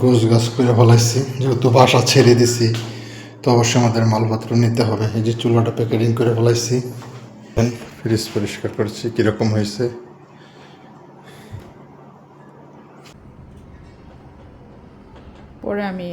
গোছ গাছ করে ফেলাইছি, যেহেতু বাসা ছেড়ে দিছি, তো অবশ্যই আমাদের মালপত্র নিতে হবে। এই যে চুলাটা প্যাকেটিং করে ফেলাইছি। ফ্রিজ পরিষ্কার করছি, কীরকম হয়েছে। পরে আমি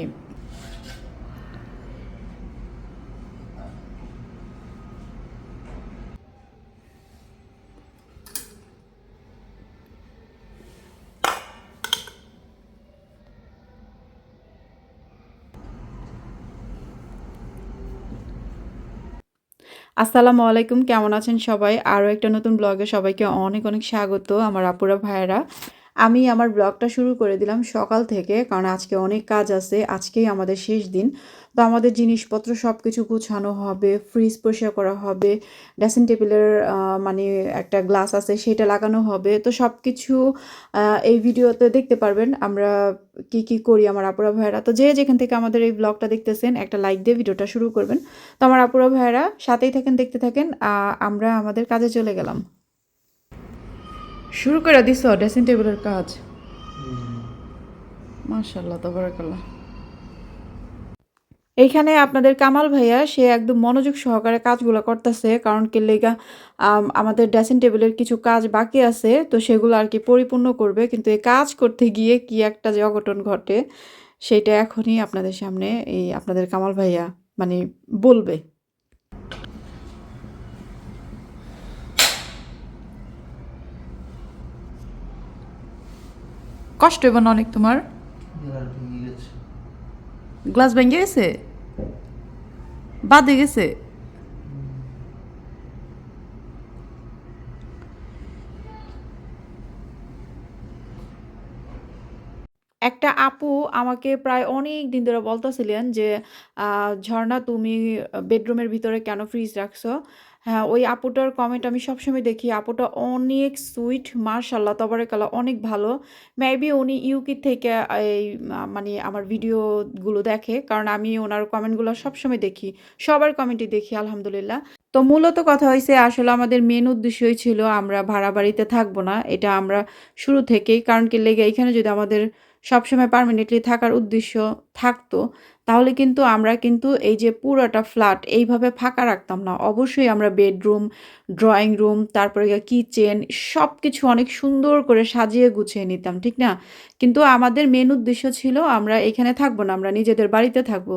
আসসালামু আলাইকুম, কেমন আছেন সবাই? আরও একটা নতুন ব্লগে সবাইকে অনেক অনেক স্বাগত আমার আপুরা, ভাইয়েরা। আমি আমার ব্লগটা শুরু করে দিলাম সকাল থেকে, কারণ আজকে অনেক কাজ আছে, আজকেই আমাদের শেষ দিন। তো আমাদের জিনিসপত্র সব কিছু গুছানো হবে ফ্রিজ পরিষ্কার করা হবে ড্রেসিং টেবিলের মানে একটা গ্লাস আছে সেটা লাগানো হবে। তো সব কিছু এই ভিডিওতে দেখতে পারবেন আমরা কি কি করি আমার আপুরা ভাইয়েরা। তো যে যেখান থেকে আমাদের এই ব্লগটা দেখতেছেন, একটা লাইক দিয়ে ভিডিওটা শুরু করবেন। তো আমার আপুরা ভাইয়েরা সাথেই থাকেন, দেখতে থাকেন আমরা আমাদের কাজে চলে গেলাম। শুরু করে দিছ ড্রেসিং টেবিলের কাজ? মাশাল্লাহ তবরাকাল্লাহ। এইখানে আপনাদের কামাল ভাইয়া সে একদম মনোযোগ সহকারে কাজগুলো করতেছে কারণ কি লেগা আম, আমাদের ড্রেসিং টেবিলের কিছু কাজ বাকি আছে তো সেগুলো আর কি পরিপূর্ণ করবে কিন্তু এই কাজ করতে গিয়ে কি একটা যে অঘটন ঘটে সেটা এখনই আপনাদের সামনে এই আপনাদের কামাল ভাইয়া মানে বলবে। কষ্ট হবে না অনেক তোমার? গ্লাস ভেঙে গেছে? বাদে গেছে? একটা আপু আমাকে প্রায় অনেক দিন ধরে বলতেছিলেন যে আহ, ঝর্ণা তুমি বেডরুমের ভিতরে কেন ফ্রিজ রাখছো? হ্যাঁ ওই আপুটার কমেন্ট আমি সবসময় দেখি, আপুটা অনেক সুইট মার্শাল্লাহ তবরেকাল্লাহ অনেক ভালো। মেবি উনি ইউকি থেকে, এই মানে আমার ভিডিওগুলো দেখে, কারণ আমি ওনার কমেন্টগুলো সবসময় দেখি, সবার কমেন্টই দেখি, আলহামদুলিল্লাহ। তো মূলত কথা হয়েছে আসলে আমাদের মেন উদ্দেশ্যই ছিল আমরা ভাড়া বাড়িতে থাকব না, এটা আমরা শুরু থেকেই, কারণ কি লেগে এখানে যদি আমাদের সবসময় পার্মানেন্টলি থাকার উদ্দেশ্য থাকতো তাহলে কিন্তু আমরা কিন্তু এই যে পুরোটা ফ্ল্যাট এইভাবে ফাঁকা রাখতাম না। অবশ্যই আমরা বেডরুম, ড্রয়িং রুম, তারপরে কিচেন সব কিছু অনেক সুন্দর করে সাজিয়ে গুছিয়ে নিতাম, ঠিক না? কিন্তু আমাদের মেন উদ্দেশ্য ছিল আমরা এখানে থাকব না, আমরা নিজেদের বাড়িতে থাকব।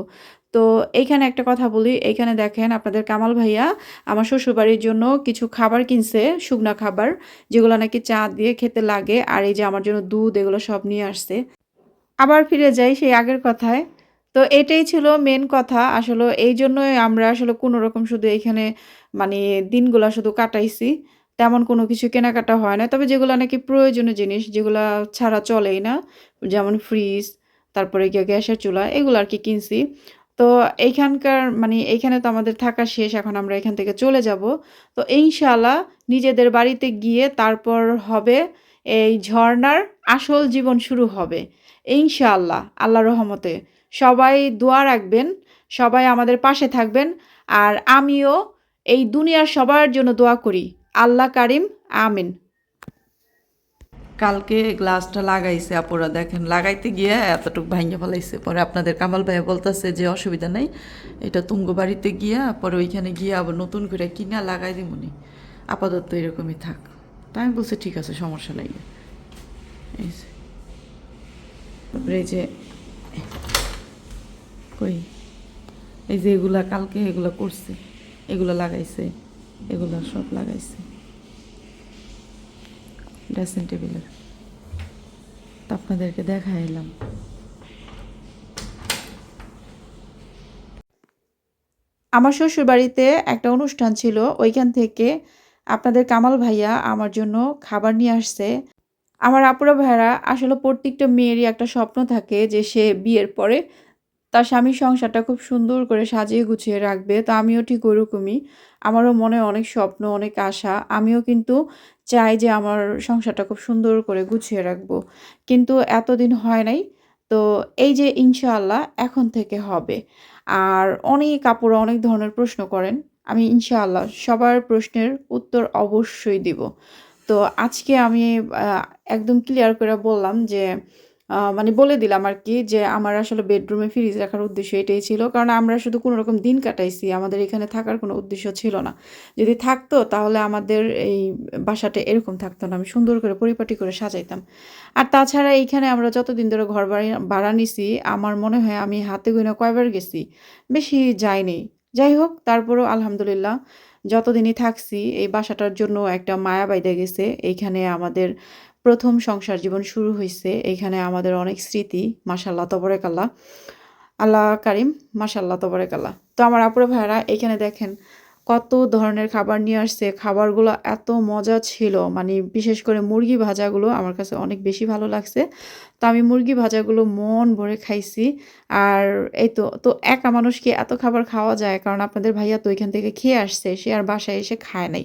তো এইখানে একটা কথা বলি এইখানে দেখেন আপনাদের কামাল ভাইয়া আমার শ্বশুরবাড়ির জন্য কিছু খাবার কিনছে, শুকনা খাবার, যেগুলো নাকি চা দিয়ে খেতে লাগে, আর এই যে আমার জন্য দুধ এগুলো সব নিয়ে আসছে। আবার ফিরে যাই সেই আগের কথায়। তো এটাই ছিল মেন কথা। আসলে এই জন্যই আমরা আসলে কোনো রকম শুধু এইখানে মানে দিনগুলো শুধু কাটাইছি, তেমন কোনো কিছু কেনাকাটা হয় না তবে যেগুলো নাকি প্রয়োজনীয় জিনিস, যেগুলো ছাড়া চলেই না, যেমন ফ্রিজ তারপরে গিয়ে গ্যাসের চুলা, এগুলো আর কি কিনছি। তো এইখানকার মানে এইখানে তো আমাদের থাকা শেষ, এখন আমরা এখান থেকে চলে যাব। তো ইনশাআল্লাহ নিজেদের বাড়িতে গিয়ে তারপর হবে এই ঝর্ণার আসল জীবন শুরু হবে। ইনশাআল্লাহ আল্লাহ রহমতে। সবাই দোয়া রাখবেন, সবাই আমাদের পাশে থাকবেন, আর আমিও এই দুনিয়ার সবার জন্য দোয়া করি। আল্লাহ কারিম, আমিন। কালকে গ্লাসটা লাগাইছে আপুরা, দেখেন লাগাইতে গিয়ে এতটুকু ভাঙে ফেলাইছে। পরে আপনাদের কামাল ভাইয়া বলতেছে যে, অসুবিধা নেই, এটা তুঙ্গ বাড়িতে গিয়া, পরে ওইখানে গিয়ে আবার নতুন করে কিনা লাগাই দিমুনি আপাতত এরকমই থাক। তাই আমি বলছি, ঠিক আছে, সমস্যা নেই। এই যে। কই? এই যে এগুলা কালকে এগুলা করছে, এগুলা লাগাইছে, এগুলা সব লাগাইছে। ড্রেসিং টেবিলের তো আপনাদেরকে দেখা এলাম। আমার শ্বশুর বাড়িতে একটা অনুষ্ঠান ছিল, ওইখান থেকে আপনাদের কামাল ভাইয়া আমার জন্য খাবার নিয়ে আসছে। আমার আপুরা ভাইয়ারা, আসলে প্রত্যেকটা মেয়েরই একটা স্বপ্ন থাকে যে সে বিয়ের পরে তার স্বামীর সংসারটা খুব সুন্দর করে সাজিয়ে গুছিয়ে রাখবে, তো আমিও ঠিক ওরকমই। আমারও মনে অনেক স্বপ্ন, অনেক আশা। আমিও কিন্তু চাই যে আমার সংসারটা খুব সুন্দর করে গুছিয়ে রাখব। কিন্তু এতদিন হয় নাই, তো এই যে ইনশাআল্লাহ এখন থেকে হবে। আর অনেক আপুরা অনেক ধরনের প্রশ্ন করেন, আমি ইনশাআল্লাহ সবার প্রশ্নের উত্তর অবশ্যই দিব। তো আজকে আমি একদম ক্লিয়ার করে বললাম যে মানে বলে দিলাম আর কি যে আমার আসলে বেডরুমে ফ্রিজ রাখার উদ্দেশ্য এটাই ছিল। কারণ আমরা শুধু কোনো রকম দিন কাটাইছি, আমাদের এখানে থাকার কোনো উদ্দেশ্য ছিল না। যদি থাকতো তাহলে আমাদের এই বাসাটা এরকম থাকতো না, আমি সুন্দর করে পরিপাটি করে সাজাইতাম। আর তাছাড়া এইখানে আমরা যতদিন ধরে ঘর বাড়ি, ভাড়া নিছি, আমার মনে হয় আমি হাতে গোনা কয়বার গেছি, বেশি যাইনি। যাই হোক, তারপরেও আলহামদুলিল্লাহ যতদিনই থাকছি, এই বাসাটার জন্য একটা মায়া বাইদে গেছে। এইখানে আমাদের প্রথম সংসার জীবন শুরু হয়েছে এইখানে আমাদের অনেক স্মৃতি মাসাল্লাহ তবরেকাল্লা আল্লাহ কারিম মাসাল্লাহ তবরেকাল্লা তো আমার আপুরে ভাইরা এখানে দেখেন কত ধরনের খাবার নিয়ে আসছে। খাবারগুলো এত মজা ছিল মানে বিশেষ করে মুরগি ভাজাগুলো আমার কাছে অনেক বেশি ভালো লাগছে। তো আমি মুরগি ভাজাগুলো মন ভরে খাইছি। আর এই তো তো একা মানুষকে এত খাবার খাওয়া যায়? কারণ আপনাদের ভাইয়া তো এখান থেকে খেয়ে আসছে, সে আর বাসায় এসে খায় নাই।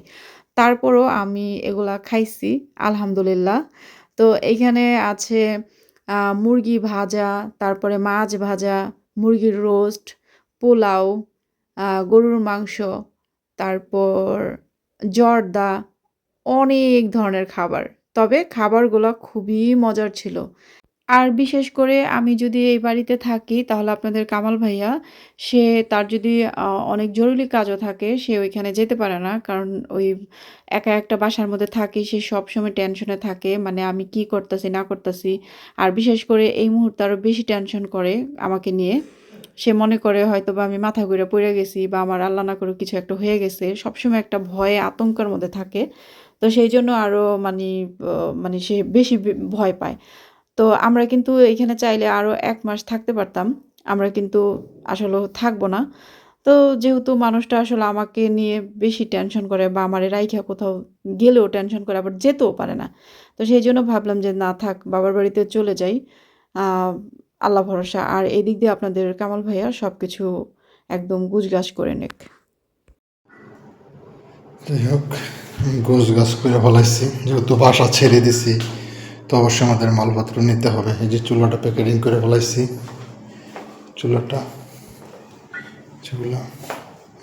তারপরও আমি এগুলা খাইছি, আলহামদুলিল্লাহ। তো এইখানে আছে মুরগি ভাজা, তারপরে মাছ ভাজা, মুরগির রোস্ট, পোলাও গরুর মাংস, তারপর জর্দা, অনেক ধরনের খাবার। তবে খাবারগুলো খুবই মজার ছিল। আর বিশেষ করে আমি যদি এই বাড়িতে থাকি, তাহলে আপনাদের কামাল ভাইয়া, সে তার যদি অনেক জরুরি কাজও থাকে, সে ওইখানে যেতে পারে না। কারণ ওই একা একটা বাসার মধ্যে থাকি, সে সবসময় টেনশনে থাকে মানে আমি কি করতেছি, না করতেছি। আর বিশেষ করে এই মুহূর্তে আরও বেশি টেনশন করে আমাকে নিয়ে। সে মনে করে হয়তো বা আমি মাথা ঘুরে পড়ে গেছি বা আমার আল্লাহ না করে কিছু একটা হয়ে গেছে। সবসময় একটা ভয়ে, আতঙ্কের মধ্যে থাকে। তো সেই জন্য আরও মানে মানে সে বেশি ভয় পায়। তো আমরা কিন্তু এখানে চাইলে আরও এক মাস থাকতে পারতাম। আমরা কিন্তু আসলে থাকব না। তো যেহেতু মানুষটা আসলে আমাকে নিয়ে বেশি টেনশন করে বা আমার রাইখা কোথাও গেলেও টেনশন করে আবার যেতেও পারে না। তো সেই জন্য ভাবলাম যে না থাক, বাবার বাড়িতে চলে যাই। আল্লাহ ভরসা। আর এদিক দিয়ে আপনাদের কামাল ভাইয়া সব কিছু একদম গুছগাছ করে নেক। যাই হোক গোছ গাছ করে ফেলাইছি। যেহেতু বাসা ছেড়ে দিছি। তো অবশ্যই আমাদের মালপত্র নিতে হবে। এই যে চুলাটা প্যাকেটিং করে ফেলাইছি। চুলাটা যেগুলো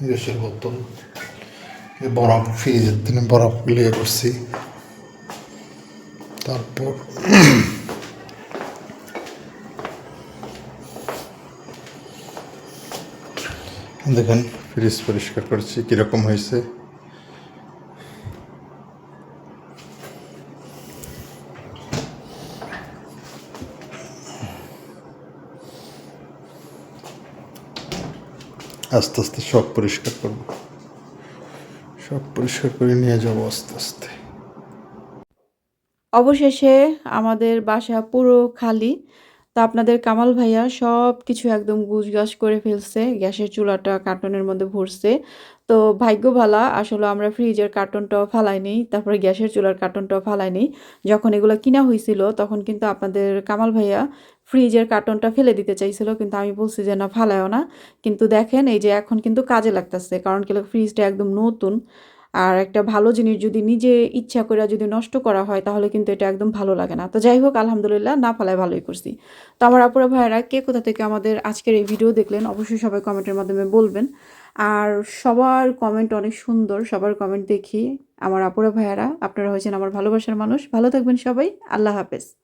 গ্যাসের বোতল বরফ, ফ্রিজের দিনে বরফ গুলিয়ে করছি। তারপর দেখেন ফ্রিজ পরিষ্কার করছি, কীরকম হয়েছে। আস্তে আস্তে সব পরিষ্কার করব। সব পরিষ্কার করে নিয়ে যাব আস্তে আস্তে। অবশেষে আমাদের বাসা পুরো খালি। তো আপনাদের কামাল ভাইয়া সব কিছু একদম গুছগাছ করে ফেলছে, গ্যাসের চুলাটা কার্টনের মধ্যে ভরছে। তো ভাগ্য ভালা, আসলে আমরা ফ্রিজের কার্টনটাও ফালাইনি, তারপরে গ্যাসের চুলার কার্টনটাও ফালাইনি। যখন এগুলো কিনা হয়েছিল তখন কিন্তু আপনাদের কামাল ভাইয়া ফ্রিজের কার্টনটা ফেলে দিতে চাইছিল, কিন্তু আমি বলছি যে, না, ফালায়ও না। কিন্তু দেখেন, এই যে এখন কিন্তু কাজে লাগতেছে, কারণ কি, ফ্রিজটা একদম নতুন। আর একটা ভালো জিনিস যদি নিজে ইচ্ছা করে যদি নষ্ট করা হয়, তাহলে কিন্তু এটা একদম ভালো লাগে না। তো যাই হোক, আলহামদুলিল্লাহ না ফালায় ভালোই করছি। তো আমার আপুরা ভাইয়েরা, কে কোথা থেকে আমাদের আজকের এই ভিডিও দেখলেন, অবশ্যই সবাই কমেন্টের মাধ্যমে বলবেন। আর সবার কমেন্ট অনেক সুন্দর, সবার কমেন্ট দেখি। আমার আপুরা ভাইয়েরা, আপনারা হয়েছেন আমার ভালোবাসার মানুষ। ভালো থাকবেন সবাই। আল্লাহ হাফেজ।